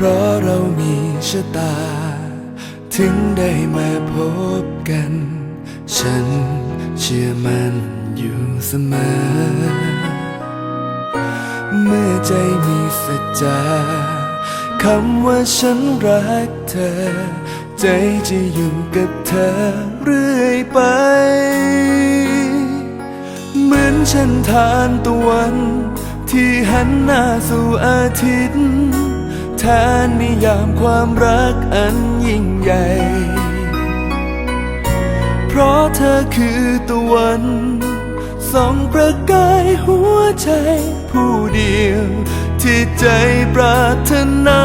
พราะเรามีชะตา ถึงได้มาพบกัน ฉันเชื่อมันอยู่เสมอ เมื่อใจมีสัจจาคำว่าฉันรักเธอ ใจจะอยู่กับเธอเรื่อยไป เหมือนฉันทานตะวัน ที่หันหน้าสู่อาทิตย์ แทนนิยามความรักอันยิ่งใหญ่ เพราะเธอคือตะวันส่องประกายหัวใจผู้เดียว ที่ใจปรารถนา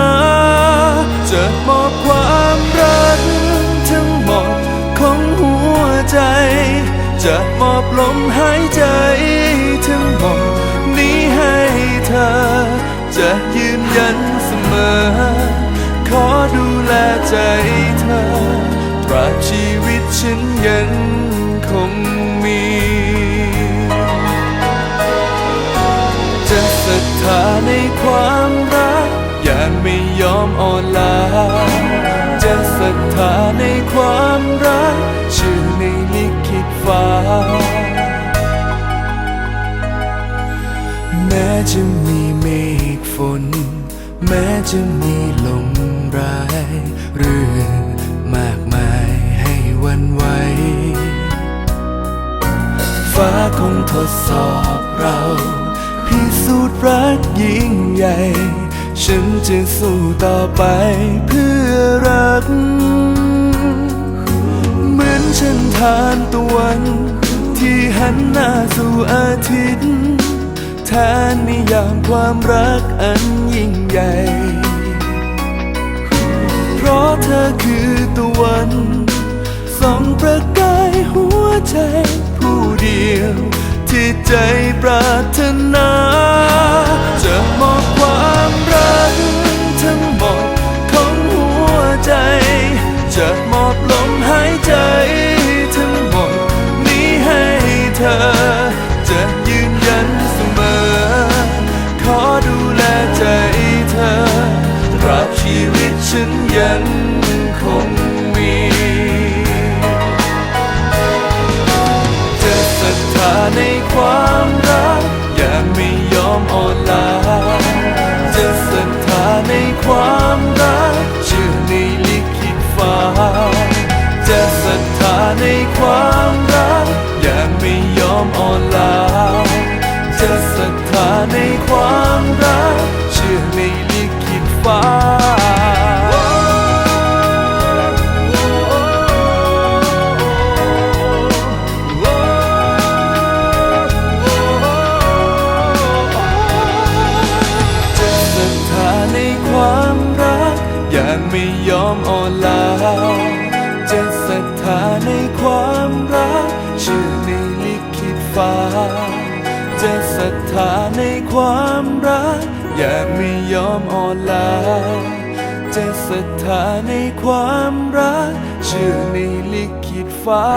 จะมอบความรักทั้งหมดของหัวใจ จะมอบลมหายใจทั้งหมดนี้ให้เธอ จะยืนยัน ใจเธอ ตราบชีวิตฉันยังคงมี จะศรัทธาในความรัก อย่างไม่ยอมอ่อนลาจะศรัทธาในความรัก ชื่อในลิขิตฟ้า แม้จะมีเมฆฝน แม้จะมีลม ร้าย เรื่องมากมายให้วันไหวฟ้าคงทดสอบเรา พิสูจน์รักยิ่งใหญ่ ฉันจะสู้ต่อไปเพื่อรัก เหมือนฉันทานตะวัน ที่หันหน้าสู่อาทิตย์แทนนิยามความรักอันยิ่งใหญ่ อคือตะวันส่องประกายหัวใจผู้เดียว ที่ใจปรารถนา อมอ่อนลาจะศรัทธาในความรักเชื่อในลิขิตฟ้า จะศรัทธาในความรักอย่างไม่ยอมอ่อนล้าจะศรัทธาในความรักเชื่อในลิขิตฟ้า ความรัก อย่างไม่ยอมอ่อนลาจะศรัทธาในความรัก เชื่อในลิขิตฟ้า จะศรัทธาในความรัก อย่างไม่ยอมอ่อนลาจะศรัทธาในความรัก เชื่อในลิขิตฟ้า